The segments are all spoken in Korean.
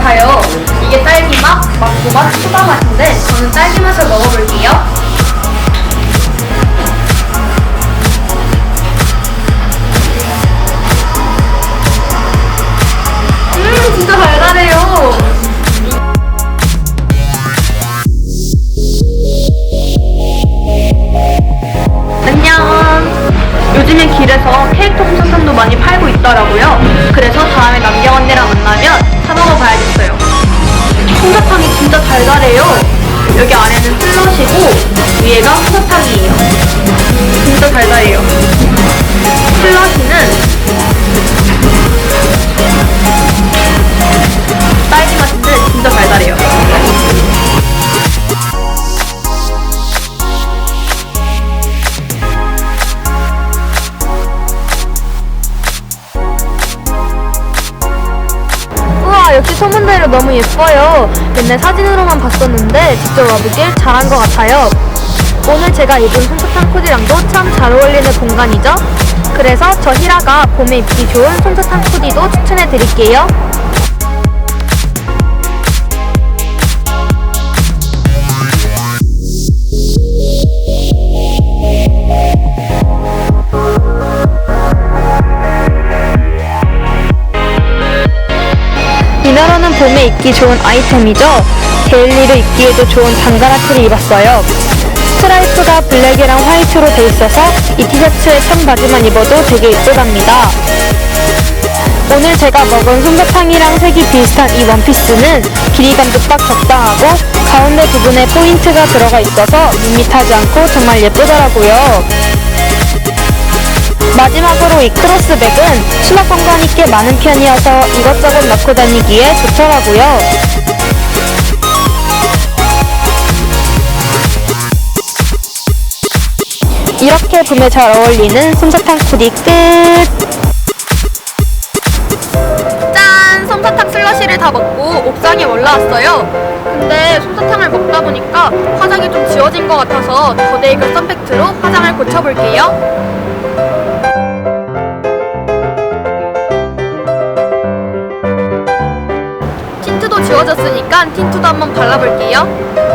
같아요. 이게 딸기 맛, 망고 맛, 수박 맛인데 저는 딸기 맛을 먹어볼게요. 위에가 솜사탕이에요. 진짜 달달해요. 슬러시는 딸기 맛인데 진짜 달달해요. 우와 역시 소문대로 너무 예뻐요 맨날 사진으로만 봤었는데 직접 와보길 잘한 것 같아요 오늘 제가 입은 솜사탕 코디랑도 참 잘 어울리는 공간이죠 그래서 저 히라가 봄에 입기 좋은 솜사탕 코디도 추천해 드릴게요 이너로는 봄에 입기 좋은 아이템이죠. 데일리로 입기에도 좋은 장가라티를 입었어요. 스트라이프가 블랙이랑 화이트로 돼 있어서 이 티셔츠에 청바지만 입어도 되게 예쁘답니다. 오늘 제가 먹은 솜사탕이랑 색이 비슷한 이 원피스는 길이감도 딱 적당하고 가운데 부분에 포인트가 들어가 있어서 밋밋하지 않고 정말 예쁘더라고요. 마지막으로 이 크로스백은 수납 공간이 꽤 많은 편이어서 이것저것 넣고 다니기에 좋더라고요. 이렇게 봄에 잘 어울리는 솜사탕 코디 끝! 짠! 솜사탕 슬러시를 다 먹고 옥상에 올라왔어요. 근데 솜사탕을 먹다 보니까 화장이 좀 지워진 것 같아서 더데이글 선팩트로 화장을 고쳐볼게요. 틴트도 지워졌으니까 틴트도 한번 발라볼게요.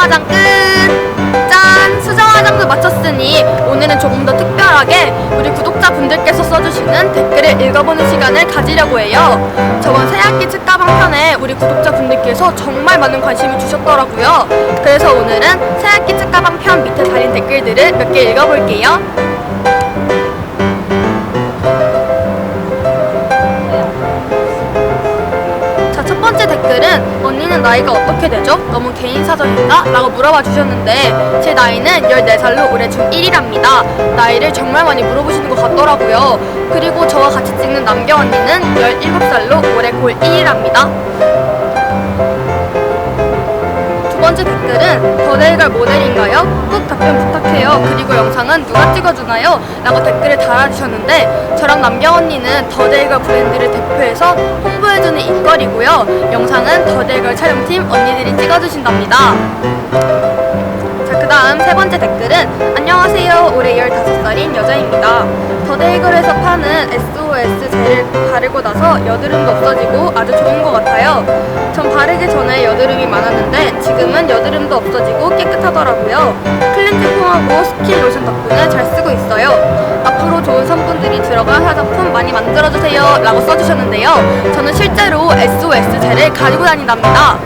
수정 화장 끝! 짠! 수정 화장도 마쳤으니 오늘은 조금 더 특별하게 우리 구독자분들께서 써주시는 댓글을 읽어보는 시간을 가지려고 해요. 저번 새학기 책가방 편에 우리 구독자분들께서 정말 많은 관심을 주셨더라고요. 그래서 오늘은 새학기 책가방 편 밑에 달린 댓글들을 몇 개 읽어볼게요. 언니는 나이가 어떻게 되죠? 너무 개인 사정인가? 라고 물어봐 주셨는데 제 나이는 14살로 올해 중1이랍니다. 나이를 정말 많이 물어보시는 것 같더라고요. 그리고 저와 같이 찍는 남경 언니는 17살로 올해 고1이랍니다. 두 번째 댓글은 더데이걸 모델인가요? 꼭 답변 부탁해요. 그리고 영상은 누가 찍어주나요? 라고 댓글을 달아주셨는데 저랑 남경 언니는 더데이걸 브랜드를 대표해서 홍보해주는 입걸이고요. 영상은 더데이걸 촬영팀 언니들이 찍어주신답니다. 자, 그 다음 세 번째 댓글은 안녕하세요. 올해 15살인 여자입니다. 더데이글에서 파는 SOS 젤을 바르고 나서 여드름도 없어지고 아주 좋은 것 같아요. 전 바르기 전에 여드름이 많았는데 지금은 여드름도 없어지고 깨끗하더라고요. 클렌징 폼하고 스킨 로션 덕분에 잘 쓰고 있어요. 앞으로 좋은 성분들이 들어간 화장품 많이 만들어주세요. 라고 써주셨는데요. 저는 실제로 SOS 젤을 가지고 다닌답니다.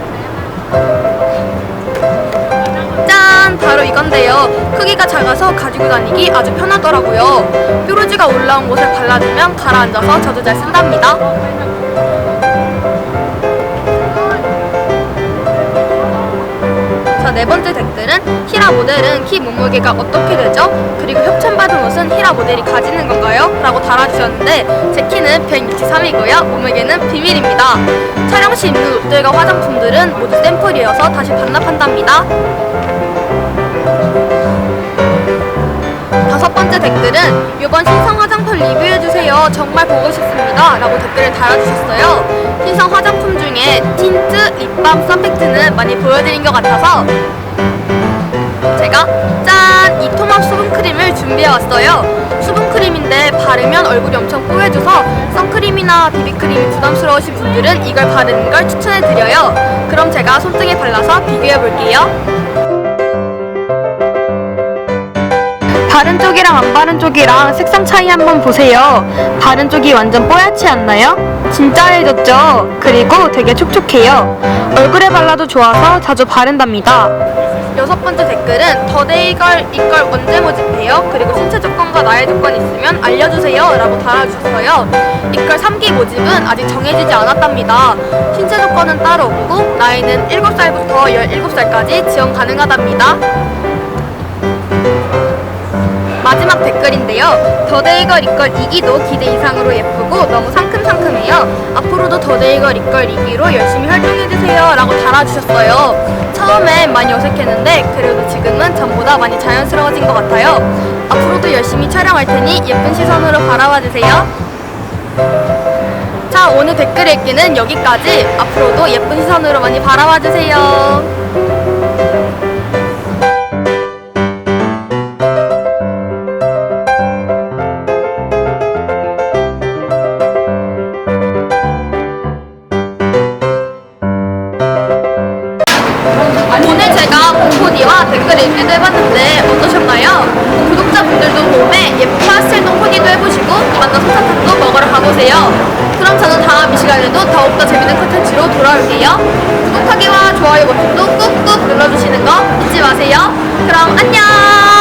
짠! 짠! 바로 이건데요. 크기가 작아서 가지고 다니기 아주 편하더라고요. 뾰루지가 올라온 곳에 발라주면 가라앉아서 저도 잘 쓴답니다. 자, 네 번째 댓글은 히라 모델은 키 몸무게가 어떻게 되죠? 그리고 협찬받은 옷은 히라 모델이 가지는 건가요? 라고 달아주셨는데 제 키는 163이고요. 몸무게는 비밀입니다. 촬영 시 입는 옷들과 화장품들은 모두 샘플이어서 다시 반납한답니다. 댓글은 이번 신상 화장품 리뷰해주세요. 정말 보고 싶습니다. 라고 댓글을 달아주셨어요. 신상 화장품 중에 틴트, 립밤, 선팩트는 많이 보여드린 것 같아서 제가 짠! 이 토막 수분크림을 준비해왔어요. 수분크림인데 바르면 얼굴이 엄청 뽀얘져서 선크림이나 비비크림이 부담스러우신 분들은 이걸 바르는 걸 추천해드려요. 그럼 제가 손등에 발라서 비교해볼게요. 바른 쪽이랑 안 바른 쪽이랑 색상 차이 한번 보세요. 바른 쪽이 완전 뽀얗지 않나요? 진짜 해졌죠? 그리고 되게 촉촉해요. 얼굴에 발라도 좋아서 자주 바른답니다. 여섯 번째 댓글은 더데이걸 이걸 언제 모집해요? 그리고 신체 조건과 나이 조건 있으면 알려주세요 라고 달아주셨어요 이걸 3기 모집은 아직 정해지지 않았답니다 신체 조건은 따로 없고 나이는 7살부터 17살까지 지원 가능하답니다 마지막 댓글인데요. 더데이걸 이걸 2기도 기대 이상으로 예쁘고 너무 상큼상큼해요. 앞으로도 더데이걸 이걸 2기로 열심히 활동해주세요. 라고 달아주셨어요. 처음엔 많이 어색했는데 그래도 지금은 전보다 많이 자연스러워진 것 같아요. 앞으로도 열심히 촬영할 테니 예쁜 시선으로 바라봐 주세요. 자, 오늘 댓글 읽기는 여기까지. 앞으로도 예쁜 시선으로 많이 바라봐 주세요. 가보세요. 그럼 저는 다음 이 시간에도 더욱더 재밌는 콘텐츠로 돌아올게요. 구독하기와 좋아요 버튼도 꾹꾹 눌러주시는 거 잊지 마세요. 그럼 안녕!